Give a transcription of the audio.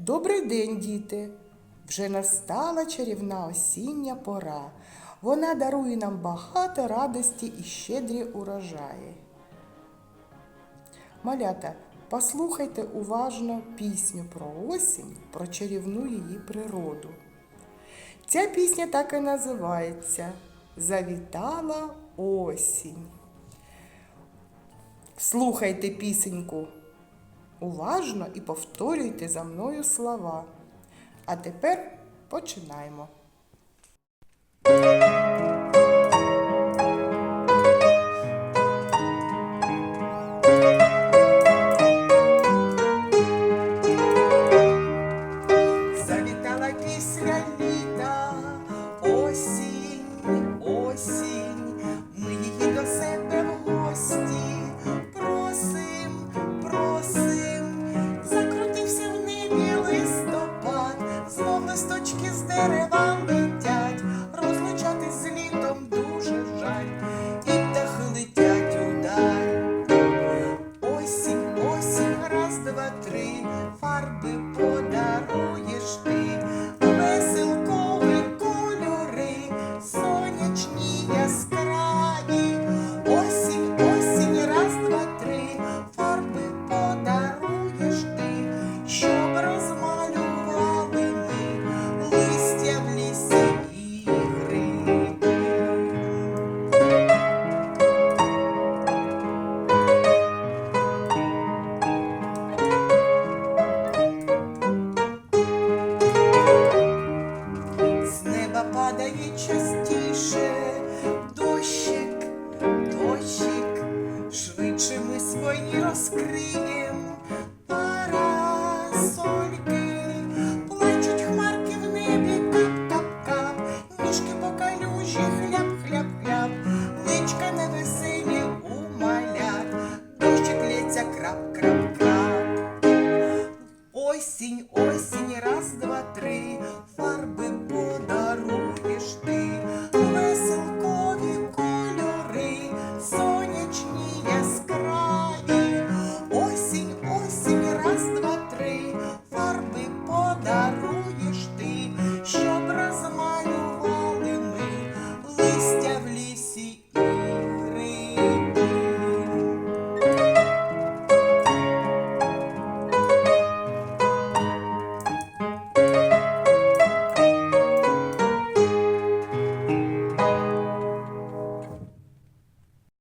Добрий день, діти! Вже настала чарівна осіння пора. Вона дарує нам багато радості і щедрі урожаї. Малята, послухайте уважно пісню про осінь, про чарівну її природу. Ця пісня так і називається Завітала осінь. Слухайте пісеньку уважно і повторюйте за мною слова. А тепер починаємо. Листочки з дерева летять, розлучатись з літом дуже жаль, і птахи летять удаль. Осінь, осінь, раз, два, три, фарби подаруєш ти, осінь, осінь, раз, два, три, фарби.